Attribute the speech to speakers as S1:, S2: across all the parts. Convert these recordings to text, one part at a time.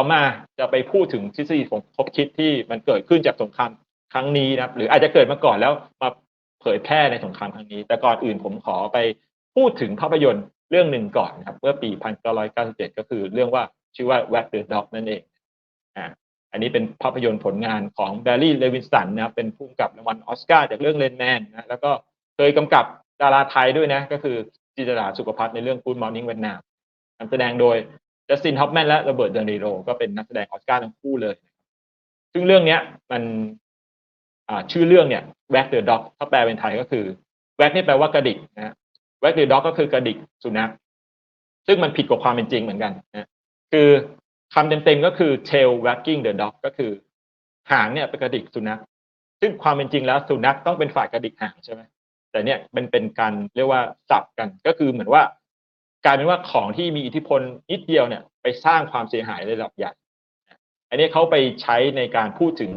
S1: ต่อมาจะไปพูดถึงทฤษฎีของคบคิดที่มันเกิดขึ้นจากสงครามครั้งนี้นะครับ หรืออาจจะเกิดมาก่อนแล้วมาเผยแพร่ในสงครามครั้งนี้ แต่ก่อนอื่นผมขอไปพูดถึงภาพยนตร์เรื่องหนึ่งก่อนนะครับเมื่อปี 1997 ก็คือเรื่องว่าชื่อว่า Wag the Dog นั่นเองอ่าอันนี้เป็นภาพยนตร์ผลงานของแบร์รี่เลวินสันนะครับเป็นผู้กำกับรางวัลออสการ์จากเรื่องเลนแมนนะแล้วก็เคยกำกับดาราไทยด้วยนะ ก็คือจิตราสุขภัทรในเรื่อง Good Morning Vietnam นำแสดงโดย จัสตินฮอปแมนและโรเบิร์ตเดนิโรก็เป็นนักแสดงออสการ์ทั้งคู่เลย ซึ่งเรื่องเนี้ยมันอ่าชื่อเรื่องเนี่ย Wag the Dog ถ้าแปลเป็นไทยก็คือ Wag นี่แปลว่ากระดิกนะ Wag the Dog ก็คือกระดิกสุนัขซึ่งมันผิดกับความเป็นจริงเหมือนกันนะคือคำเต็มๆก็คือ tail wagging the dog ก็คือหางเนี่ยเป็นกระดิกสุนัข ซึ่งความเป็นจริงแล้วสุนัขต้องเป็นฝ่ายกระดิกหางใช่ไหมแต่เนี่ยมันเป็นการเรียกว่าสับกันก็คือเหมือนว่า กลายเป็นว่าของที่มีอิทธิพลนิดเดียวเนี่ยไปสร้างความเสียหายระดับใหญ่ อันนี้เขาไปใช้ในการพูดถึง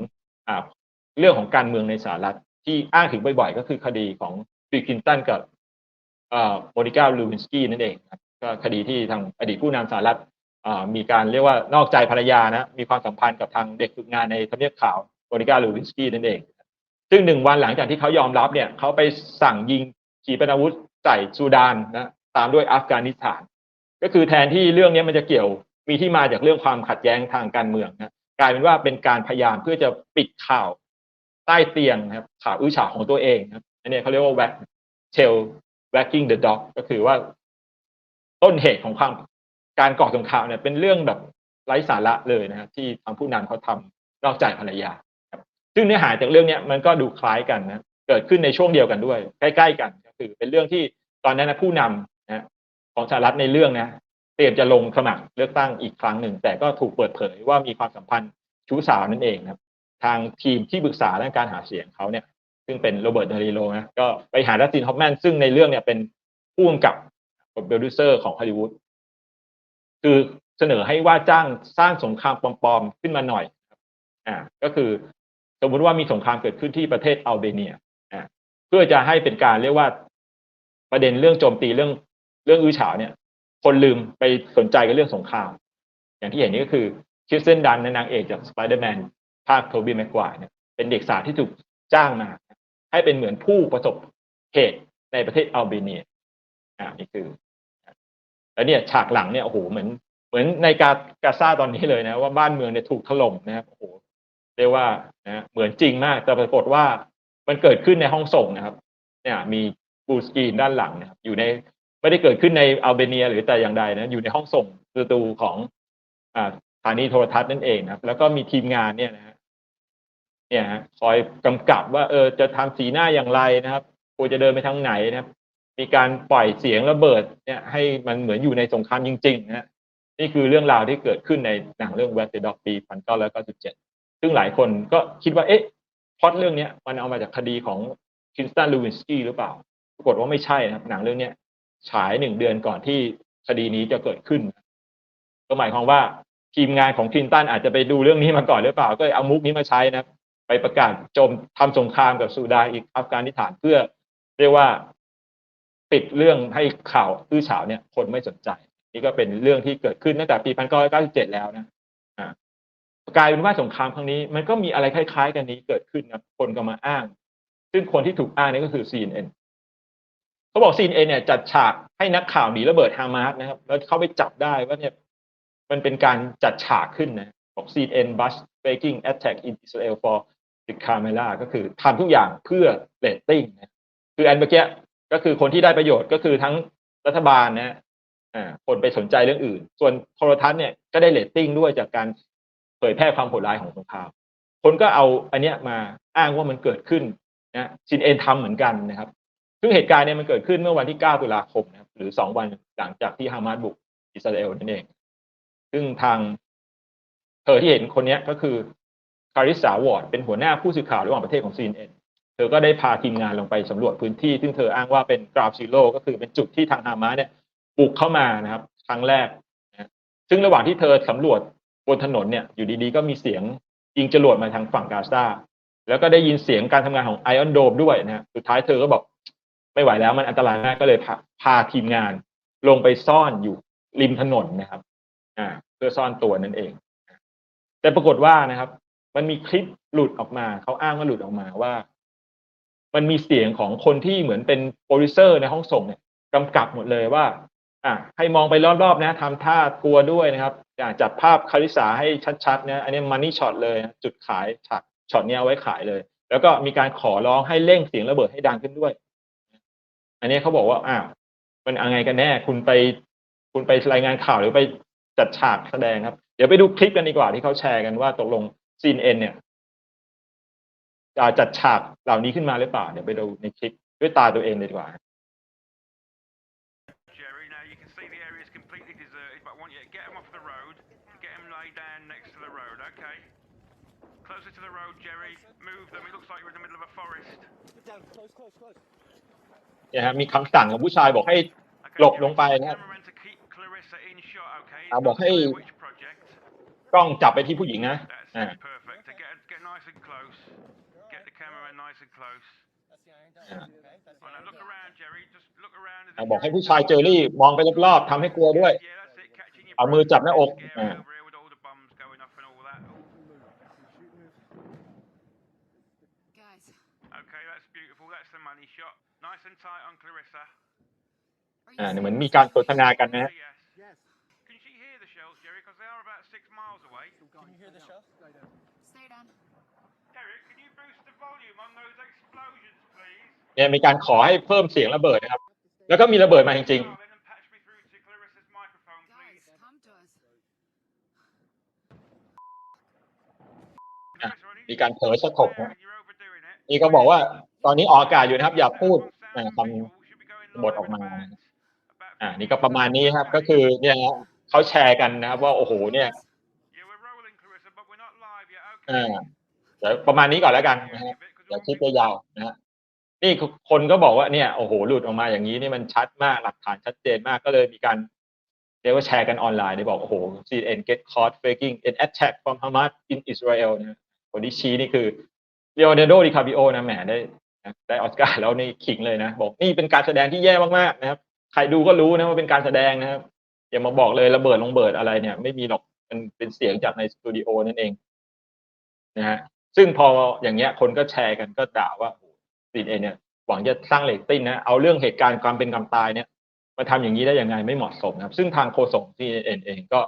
S1: เรื่องของการเมืองในสหรัฐที่อ้างถึงบ่อยๆ ก็คือคดีของบิลคินตันกับโมนิก้าลูวินสกี้นั่นเองก็คดีที่ทางอดีตผู้นำสหรัฐมีการเรียกว่านอกใจภรรยานะมีความสัมพันธ์กับทางเด็กฝึกงานในทำเนียบข่าวโมนิก้าลูวินสกี้นั่นเอง ซึ่งหนึ่งวันหลังจากที่เขายอมรับเนี่ยเขาไปสั่งยิงขีปนาวุธใส่ซูดานนะ ตามด้วยอัฟกานิสถาน ก็คือแทนที่เรื่องนี้มันจะเกี่ยวมีที่มาจากเรื่องความขัดแย้งทางการเมืองนะกลายเป็นว่าเป็นการพยายามเพื่อจะปิดข่าวใต้เตียงนะครับข่าวอื้อฉาวของตัวเองนะครับอันนี้เขาเรียกว่า wag tail wagging the dog ก็คือว่า ต้นเหตุของความการก่อสงครามเนี่ยเป็นเรื่องแบบไร้สาระเลยนะครับที่ทางผู้นำเขาทำนอกใจภรรยาครับซึ่งเนื้อหาจากเรื่องนี้มันก็ดูคล้ายกันนะเกิดขึ้นในช่วงเดียวกันด้วย ใกล้ ๆ กัน ก็คือเป็นเรื่องที่ตอนนั้นนะผู้นำนะ ของสหรัฐในเรื่องนะเตรียมจะลงสมัครเลือกตั้งอีกครั้งหนึ่ง แต่ก็ถูกเปิดเผยว่ามีความสัมพันธ์ชู้สาวนั่นเองครับ ทางทีมที่ปรึกษาด้านการหาเสียงเขาเนี่ย ซึ่งเป็นโรเบิร์ตเดนิโรนะก็ไปหาดัสตินฮอปแมนซึ่งในเรื่องเนี่ยเป็นผู้กำกับโปรดิวเซอร์ของฮอลลีวูดคือเสนอให้ว่าจ้างสร้างสงครามปลอมๆขึ้นมาหน่อยอ่าก็คือสมมติว่ามีสงครามเกิดขึ้นที่ประเทศอัลเบเนียอ่าเพื่อจะให้เป็นการเรียกว่าประเด็นเรื่องโจมตีเรื่อง เรื่องอื้อฉาวเนี่ย คนลืมไปสนใจกับเรื่องสงคราม อย่างที่เห็นนี้ก็คือคิสเซนดันนางเอกจากสไปเดอร์แมนภาคโทบี้แม็กควายเนี่ยเป็นเด็กสาวที่ถูกจ้างมา ให้เป็นเหมือนผู้ประสบเหตุในประเทศอัลเบเนียอ่านี่คือ แล้วเนี่ยฉากหลังเนี่ยโอ้โหเหมือน เหมือนในกากาซาตอนนี้เลยนะว่าบ้านเมืองเนี่ยถูกถล่มนะครับโอ้โหเรียกว่านะเหมือนจริงมากแต่ปรากฏว่ามันเกิดขึ้นในห้องส่งนะครับ เนี่ย มีบูสกรีนด้านหลังนะครับ อยู่ใน ไม่ได้เกิดขึ้นในอัลเบเนีย หรือแต่อย่างใดนะอยู่ในห้องส่งประตูของอ่าสถานีโทรทัศน์นั่นเองนะครับ แล้วก็มีทีมงานเนี่ยนะฮะเนี่ยฮะคอยกำกับว่าเออจะทำสีหน้าอย่างไรนะครับควรจะเดินไปทางไหนนะครับ มีการปล่อยเสียงระเบิดเนี่ยให้มันเหมือนอยู่ในสงครามจริงๆนะฮะนี่คือเรื่องราวที่เกิดขึ้นในหนังเรื่อง w e s t Dog ปี1997ซึ่งหลายคนก็คิดว่าเอ๊ะพอตเรื่องเนี้ยมันเอามาจากคดีของคินสตันลูวินสกี้หรือเปล่า ปรากฏว่าไม่ใช่นะครับ หนังเรื่องเนี้ย ฉายหนึ่งเดือนก่อนที่คดีนี้จะเกิดขึ้น ก็หมายความว่าทีมงานของคลินตันอาจจะไปดูเรื่องนี้มาก่อนหรือเปล่า ก็เอามุกนี้มาใช้นะ ไปประกาศโจมทำสงครามกับซูดานอีกอัฟกานิสถานเพื่อ เรียกว่าปิดเรื่องให้ข่าวอื้อฉาวเนี่ย คนไม่สนใจ นี่ก็เป็นเรื่องที่เกิดขึ้นตั้งแต่ปี1997แล้วนะกลายเป็นว่าสงครามครั้งนี้มันก็มีอะไรคล้าย ๆ กันนี้เกิดขึ้นนะคนก็มาอ้าง ซึ่งคนที่ถูกอ้างนี่ก็คือ CNN เขาบอก CNN เอเนี่ยจัดฉากให้นักข่าวหนีระเบิดฮามาสนะครับ แล้วเข้าไปจับได้ว่าเนี่ยมันเป็นการจัดฉากขึ้นนะบอก CNN bus breaking attack in Israel for the camera ก็คือทำทุกอย่างเพื่อเรตติ้งนะคืออันเมื่อกี้ก็คือคนที่ได้ประโยชน์ก็คือทั้งรัฐบาลนะอ่าคนไปสนใจเรื่องอื่น ส่วนโทรทัศน์เนี่ยก็ได้เรตติ้งด้วยจากการเผยแพร่ความโหดร้ายของสงครามคนก็เอาอันเนี้ยมาอ้างว่ามันเกิดขึ้นนะซินเอ็นทำเหมือนกันนะครับ ซึ่งเหตุการณ์เนี่ยมันเกิดขึ้นเมื่อวันที่ 9 ตุลาคมนะครับหรือ 2 วันหลังจากที่ฮามาสบุกอิสราเอลนั่นเอง ซึ่งทางเธอที่เห็นคนนี้ก็คือคาริสาวอร์ดเป็นหัวหน้าผู้สื่อข่าวระหว่างประเทศของ CNN เธอก็ได้พาทีมงานลงไปสำรวจพื้นที่ ซึ่งเธออ้างว่าเป็นกราฟซีโร่ก็คือเป็นจุดที่ทางฮามาสเนี่ยบุกเข้ามานะครับ ครั้งแรกนะซึ่งระหว่างที่เธอสำรวจบนถนนเนี่ยอยู่ดีๆ ก็มีเสียงยิงจรวดมาทางฝั่งกาซาแล้วก็ได้ยินเสียงการทำงานของไอออนโดมด้วยนะฮะสุดท้ายเธอก็บอก ไม่ไหวแล้วมันอันตรายมากก็เลยพาพาทีมงานลงไปซ่อนอยู่ริมถนนนะครับ อ่า เพื่อซ่อนตัวนั่นเอง แต่ปรากฏว่านะครับ มันมีคลิปหลุดออกมาเขาอ้างว่าหลุดออกมาว่า มันมีเสียงของคนที่เหมือนเป็นโปรดิวเซอร์ในห้องส่งเนี่ยกำกับหมดเลยว่า อะให้มองไปรอบๆนะทำท่ากลัวด้วยนะครับอะจัดภาพคาริสาให้ชัดๆนะอันนี้มันนี่ช็อตเลยจุดขายฉากช็อตเนี้ยเอาไว้ขายเลย แล้วก็มีการขอร้องให้เร่งเสียงระเบิดให้ดังขึ้นด้วย อันนี้เขาบอกว่าอ้าวมันอะไรกันแน่ คุณไป คุณไปรายงานข่าวหรือไปจัดฉากแสดงครับ เดี๋ยวไปดูคลิปกันดีกว่าที่เขาแชร์กันว่าตกลงซีนเอ็นเนี่ยจะจัดฉากเหล่านี้ขึ้นมาหรือเปล่า เดี๋ยวไปดูในคลิปด้วยตาตัวเองเลยดีกว่า
S2: Jerry, now you can see the area is completely deserted, but I want you to get them off the road, get them laid down next to the road, okay? Closer to the road, Jerry. Move them. It looks like you're in the middle of a forest.
S3: Get down, close, close, close.
S1: เนี่ยฮะมีคำสั่งของผู้ชายบอกให้
S2: Okay,
S1: หลบ
S2: Jerry,
S1: ลงไป
S2: tell the
S1: นะครับ
S2: cameraman to keep Clarissa in shot, okay?
S1: Ah,
S2: It's
S1: บอก
S2: not
S1: ให้
S2: clear which project.
S1: กล้องจับไปที่ผู้หญิงนะ
S2: That's
S1: อ่า
S2: it, perfect. To get get nice and close. Get the cameraman nice and close.
S3: That's the iron
S1: Yeah.
S3: dome. Okay, that's the
S2: Oh, now
S3: iron
S2: look
S3: dome.
S2: around, Jerry. Just look around. as
S1: อะ
S2: if
S1: บอก
S2: you're
S1: ให้
S2: in
S1: ผู้ชายเจอรี่มองไปรอบๆทำให้กลัวด้วย
S2: Yeah, that's it. Catching your
S1: เอามือ
S2: breath.
S1: จับหน้าอก
S2: Scary
S1: อ่า
S2: over here with all the bombs going off and all that.
S4: Guys,
S2: Okay, that's beautiful. That's the money shot. Nice and tight on Clarissa.
S4: are
S1: อ่า
S4: you
S1: เนี่ยเหมือน
S4: serious?
S1: มีการสนทนากันนะฮะ
S2: Yes.
S3: Yes.
S2: Can she hear the shells, Jerry? Because they are about six miles away.
S3: Can you hear the shell?
S4: Stay down.
S2: Derek, can you boost the volume on those explosions, please?
S1: เนี่ยมีการขอให้เพิ่มเสียงระเบิดนะครับ แล้วก็มีระเบิดมาจริง
S2: Darling, and patch me through to Clarissa's microphone,
S4: Guys,
S2: please.
S4: come to us.
S1: Ah,
S2: Clarissa, I need
S1: มี
S2: you
S1: การ
S2: to
S1: เผลอสะกบ
S2: clear
S1: นะ
S2: it. You're overdoing it.
S1: นี่ก็บอกว่าตอนนี้ออกอากาศอยู่นะครับ อย่าพูด
S2: Sound
S1: อ่า
S2: and
S1: ค
S2: visual should be going ำ
S1: บท
S2: live
S1: ออก
S2: in
S1: มา
S2: about- about
S1: อ่า
S2: 15
S1: นี่ก็ประมาณนี้ครับ ก็คือเนี่ยฮะเขาแชร์กันนะครับ ว่าโอ้โห เนี่ย
S2: Yeah, we're rolling, Clarissa, but we're not live yet.
S1: อ่า
S2: Okay.
S1: เดี๋ยวประมาณนี้ก่อนแล้วกันนะฮะเดี๋ยวคลิปยาวๆนะฮะนี่คนก็บอกว่าเนี่ยโอ้โหหลุดออกมาอย่างนี้นี่มันชัดมากหลักฐานชัดเจนมากก็เลยมีการเรียกว่าแชร์กันออนไลน์ได้บอกโอ้โห CNN get caught faking an attack from Hamas in Israel นะคนที่ชี้นี่คือเลโอนาร์โดดิคาบิโอนะแหมได้นะ ได้ออสการ์แล้วนี่ขิงเลยนะ บอกนี่เป็นการแสดงที่แย่มากๆนะครับ ใครดูก็รู้นะว่าเป็นการแสดงนะครับ อย่ามาบอกเลยระเบิดลงเบิดอะไรเนี่ย ไม่มีหรอกมันเป็นเสียงจากในสตูดิโอนั่นเองนะฮะซึ่งพออย่างเงี้ยคนก็แชร์กันก็ด่าว่าซีเอเนี่ยหวังจะสร้างเรตติ้งนะเอาเรื่องเหตุการณ์ความเป็นความตายเนี่ยมาทำอย่างนี้ได้ยังไงไม่เหมาะสมนะครับ ซึ่งทางโฆษกซีเอ็นเองก็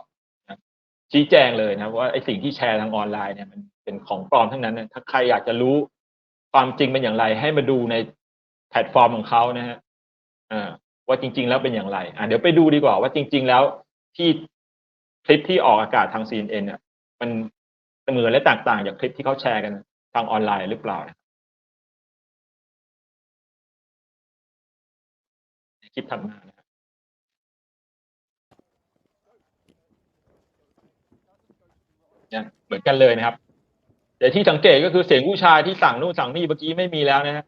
S1: ชี้แจงเลยนะว่าไอ้สิ่งที่แชร์ทางออนไลน์เนี่ยมันเป็นของปลอมทั้งนั้นนะถ้าใครอยากจะรู้ ความจริงเป็นอย่างไร ให้มาดูในแพลตฟอร์มของเขานะฮะว่าจริง ๆ แล้วเป็นอย่างไร อะเดี๋ยวไปดูดีกว่าว่าจริง ๆ แล้วที่คลิปที่ออกอากาศทาง CNN เนี่ยมันเหมือนและต่างๆจากคลิปที่เขาแชร์กันทางออนไลน์หรือเปล่าคลิปถัดมานะครับเหมือนกันเลยนะครับ แต่ที่สังเกตก็คือเสียงผู้ชายที่สั่งนู่นสั่งนี่เมื่อกี้ไม่มีแล้วนะฮะ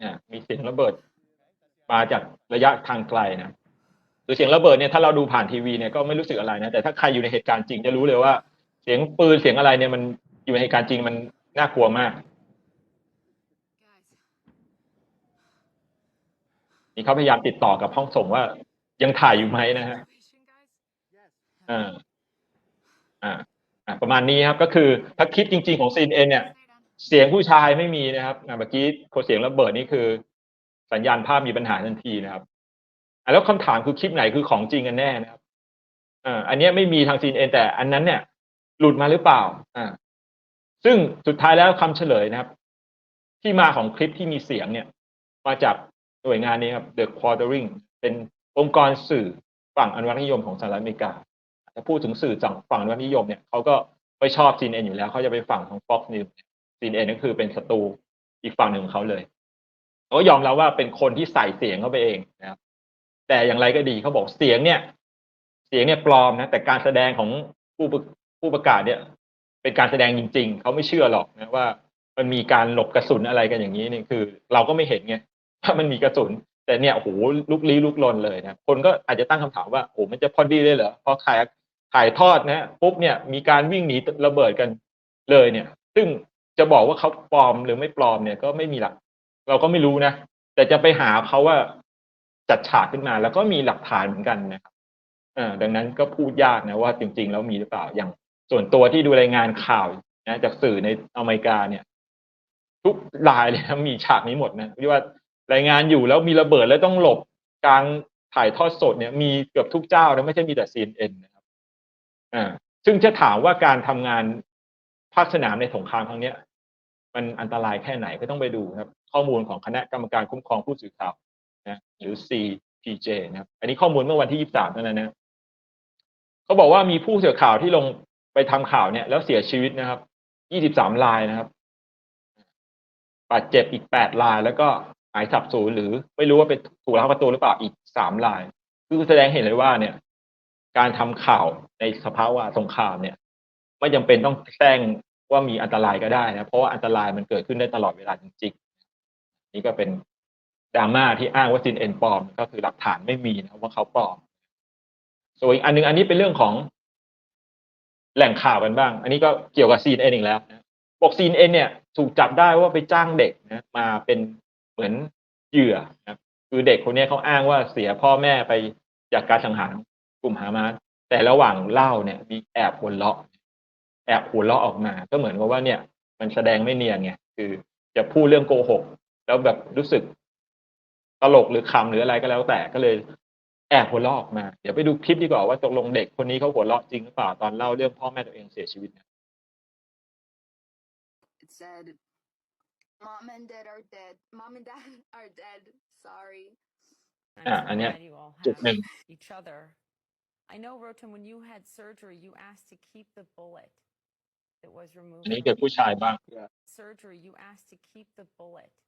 S1: นี่มีเสียงระเบิดมาจาก ระยะทางไกลนะคือเสียงระเบิดเนี่ยถ้าเราดูผ่านทีวีเนี่ยก็ไม่รู้สึกอะไรนะแต่ถ้าใครอยู่ในเหตุการณ์จริงจะรู้เลยว่า เสียงปืนเสียงอะไรเนี่ยมันอยู่ในเหตุการณ์จริงมันน่ากลัวมากนี่เขาพยายามติดต่อกับห้องส่งว่า ยังถ่ายอยู่ไหมนะฮะอ่าอ่าอ่าประมาณนี้ครับ ก็คือถ้าคลิปจริง ๆของ CNN เนี่ย เสียงผู้ชายไม่มีนะครับเมื่อกี้โคเสียงระเบิดนี่คือ สัญญาณภาพมีปัญหาทันทีนะครับแล้วคำถามคือคลิปไหนคือของจริงกันแน่นะครับอ่าอันนี้ไม่มีทาง CNN แต่อันนั้นเนี่ย หลุดมาหรือเปล่า อ่า ซึ่งสุดท้ายแล้วคำเฉลยนะครับ ที่มาของคลิปที่มีเสียงเนี่ย มาจากหน่วยงานนี้ครับ The Quartering เป็นองค์กรสื่อฝั่งอนุรักษนิยมของสหรัฐอเมริกาถ้าพูดถึงสื่อจากฝั่งอนุรักษนิยมเนี่ยเขาก็ไม่ชอบ CNN อยู่แล้วเขาจะไปฝั่งของ Fox News CNN ก็คือเป็นศัตรูอีกฝั่งหนึ่งของเขาเลย เขายอมรับว่าเป็นคนที่ใส่เสียงเข้าไปเองนะครับ แต่อย่างไรก็ดีเขาบอกเสียงเนี่ย เสียงเนี่ยปลอมนะแต่การแสดงของผู้ประผู้ประกาศเนี่ย เป็นการแสดงจริง ๆเขาไม่เชื่อหรอกนะว่า มันมีการหลบกระสุนอะไรกันอย่างนี้นี่คือ เราก็ไม่เห็นไงว่ามันมีกระสุน แต่เนี่ยโอ้โหลุกลี้ลุกลนเลยนะคนก็อาจจะตั้งคำถามว่าโอ้โหมันจะพอดีเลยเหรอพอขายถ่ายทอดนะปุ๊บเนี่ยมีการวิ่งหนีระเบิดกันเลยเนี่ย ซึ่งจะบอกว่าเขาปลอมหรือไม่ปลอมเนี่ยก็ไม่มีหลัก เราก็ไม่รู้นะ แต่จะไปหาเขาว่าจัดฉากขึ้นมา แล้วก็มีหลักฐานเหมือนกันนะครับดังนั้นก็พูดยากนะว่าจริง ๆ แล้วมีหรือเปล่าอย่างส่วนตัวที่ดูรายงานข่าวนะจากสื่อในอเมริกาเนี่ย ทุกรายเลยนะมีฉากนี้หมดนะที่ว่ารายงานอยู่แล้วมีระเบิดแล้วต้องหลบกลางถ่ายทอดสดเนี่ย มีเกือบทุกเจ้านะไม่ใช่มีแต่ CNN นะครับอ่าซึ่งจะถามว่าการทำงานภาคสนามในสงครามครั้งเนี้ย มันอันตรายแค่ไหนก็ต้องไปดูครับ ข้อมูลของคณะกรรมการคุ้มครองผู้สื่อข่าวนะหรือ CPJ นะครับอันนี้ข้อมูลเมื่อวันที่ 23เท่านั้นนะเขาบอกว่ามีผู้สื่อข่าวที่ลงไปทำข่าวเนี่ยแล้วเสียชีวิตนะครับ 23รายนะครับบาดเจ็บอีก 8 ราย แล้วก็หายสับสูญหรือไม่รู้ว่าเป็นถูกลักพาตัวหรือเปล่าอีก 3 ราย คือแสดงเห็นเลยว่าเนี่ย การทำข่าวในสภาวะสงครามเนี่ยไม่จำเป็นต้องแซงว่ามีอันตรายก็ได้นะเพราะว่าอันตรายมันเกิดขึ้นได้ตลอดเวลาจริง นี่ก็เป็นดราม่าที่อ้างว่าซินเอ็นปลอม ก็คือหลักฐานไม่มีนะว่าเขาปลอม ส่วนอีกอันหนึงอันนี้เป็นเรื่องของแหล่งข่าวกันบ้าง อันนี้ก็เกี่ยวกับซีนเอ็นอีกแล้วนะบอกซีนเอ็นเนี่ยถูกจับได้ว่าไปจ้างเด็กนะมาเป็นเหมือนเหยื่อนะคือเด็กคนนี้เขาอ้างว่าเสียพ่อแม่ไปจากการสังหารกลุ่มฮามาสแต่ระหว่างเล่าเนี่ย มีแอบหัวเราะ แอบหัวเราะออกมา ก็เหมือนกับว่าเนี่ย มันแสดงไม่เนียนไงคือจะพูดเรื่องโกหก แล้วแบบรู้สึกตลกหรือคำหรืออะไรก็แล้วแต่ก็เลยแอบหัวเราะออกมา เดี๋ยวไปดูคลิปดีกว่าว่าตกลงเด็กคนนี้เขาหัวเราะจริงหรือเปล่าตอนเล่าเรื่องพ่อแม่ตัวเองเสียชีวิตเนี่ย
S5: It said, "Mom and Dad are dead. Mom and Dad are dead. Sorry."
S6: I'm
S1: Ah,
S6: so
S1: and yeah,
S6: glad you all
S1: จุด
S6: have
S1: หนึ่ง
S6: each other. I know, Rotem, when you had surgery, you asked to keep the bullet that was removed.
S1: อันนี้
S6: from
S1: เกิดผู้ชายบ้าง
S6: surgery. You asked to keep the bullet that was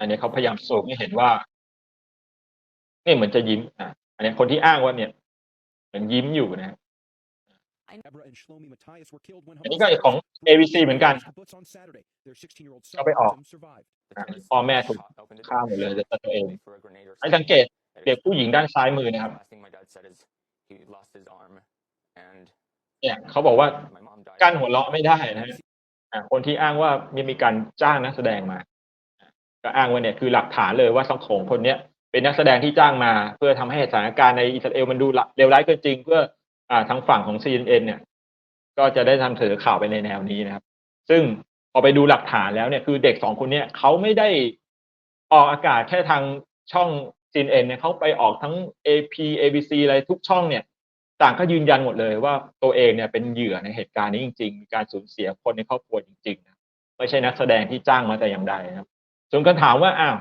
S1: อันนี้
S6: removed
S1: เขาพยายาม
S6: from
S1: สูงให้เห็นว่าเนี่ยเหมือนจะยิ้มอะอันนี้คนที่อ้างว่าเนี่ยเหมือนยิ้มอยู่นะ
S7: Abra and Shlomi Matthias were killed when
S1: อันนี้
S7: Hamas
S1: ก็ของ ABC เหมือนกัน
S7: the kibbutz on Saturday. Their 16-year-old son
S1: ก็ไปออก
S7: Rotem survived.
S1: อะพ่อแม่ถูกฆ่าหมดเลยแต่ตัวเองให้สังเกตเด็กผู้หญิงด้านซ้ายมือนะครับเนี่ยเขาบอกว่ากั้นหัวเราะไม่ได้นะฮะอะคนที่อ้างว่ามีมีการจ้างนักแสดงมาอะ ก็อ้างว่าเนี่ยคือหลักฐานเลยว่าสองของคนเนี้ยเป็นนักแสดงที่จ้างมา เพื่อทำให้สถานการณ์ในอิสราเอลมันดูเลวร้ายเกินจริง เพื่ออ่าทางฝั่งของ CNN เนี่ย ก็จะได้ทำเสนอข่าวไปในแนวนี้นะครับ ซึ่งพอไปดูหลักฐานแล้วเนี่ยคือเด็กสองคนเนี้ยเขาไม่ได้ออกอากาศแค่ทางช่อง CNN เนี่ยเขาไปออกทั้ง AP ABC อะไรทุกช่องเนี่ยต่างก็ยืนยันหมดเลยว่าตัวเองเนี่ยเป็นเหยื่อในเหตุการณ์นี้จริง ๆ มีการสูญเสียคนในครอบครัวจริงๆนะไม่ใช่นักแสดงที่จ้างมาแต่อย่างใดนะครับ ส่วนการถามว่าอ้าว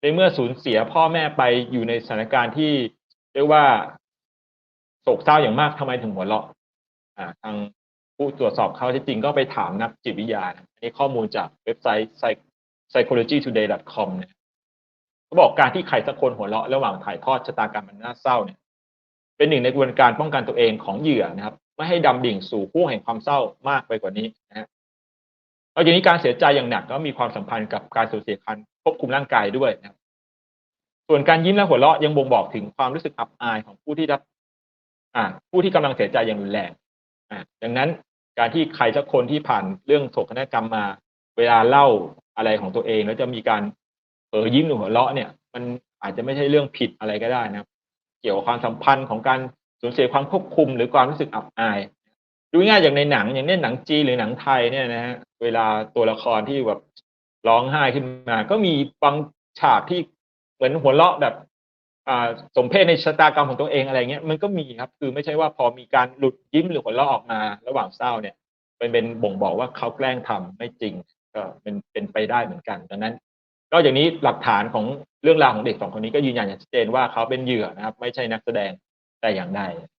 S1: ในเมื่อสูญเสียพ่อแม่ไปอยู่ในสถานการณ์ที่เรียกว่าโศกเศร้าอย่างมากทำไมถึงหัวเราะอ่าทางผู้ตรวจสอบเขาที่จริงก็ไปถามนักจิตวิทยาอันนี้ข้อมูลจากเว็บไซต์ psychologytoday.com เนี่ยเขาบอกการที่ใครสักคนหัวเราะระหว่างถ่ายทอดชะตากรรมมันน่าเศร้าเนี่ย เป็นหนึ่งในกระบวนการป้องกันตัวเองของเหยื่อนะครับ ไม่ให้ดำดิ่งสู่ผู้แห่งความเศร้ามากไปกว่านี้นะฮะ นอกจากนี้การเสียใจอย่างหนักก็มีความสัมพันธ์กับการสูญเสียการควบคุมร่างกายด้วยนะครับส่วนการยิ้มและหัวเราะยังบ่งบอกถึงความรู้สึกอับอายของผู้ที่รับ อ่า ผู้ที่กำลังเสียใจอย่างรุนแรงอ่าดังนั้นการที่ใครสักคนที่ผ่านเรื่องโศกนาฏกรรมมา เวลาเล่าอะไรของตัวเอง แล้วจะมีการเผลอยิ้มหรือหัวเราะเนี่ย มันอาจจะไม่ใช่เรื่องผิดอะไรก็ได้นะครับ เกี่ยวกับความสัมพันธ์ของการสูญเสียความควบคุม หรือความรู้สึกอับอาย ดูง่ายอย่างในหนังอย่างเนี้ยหนังจีนหรือหนังไทยเนี่ยนะฮะเวลาตัวละครที่แบบร้องไห้ขึ้นมา ก็มีบางฉากที่เหมือนหัวเราะแบบ อ่าสมเพศในชะตากรรมของตัวเองอะไรเงี้ยมันก็มีครับ คือไม่ใช่ว่าพอมีการหลุดยิ้มหรือหัวเราะออกมา ระหว่างเศร้าเนี่ยเป็นเป็นบ่งบอกว่าเขาแกล้งทำไม่จริง ก็เป็นเป็นไปได้เหมือนกันดังนั้นนอกจากนี้หลักฐานของเรื่องราวของเด็กสองคนนี้ก็ยืนยันอย่างชัดเจนว่าเขาเป็นเหยื่อนะครับ ไม่ใช่นักแสดงแต่อย่างใด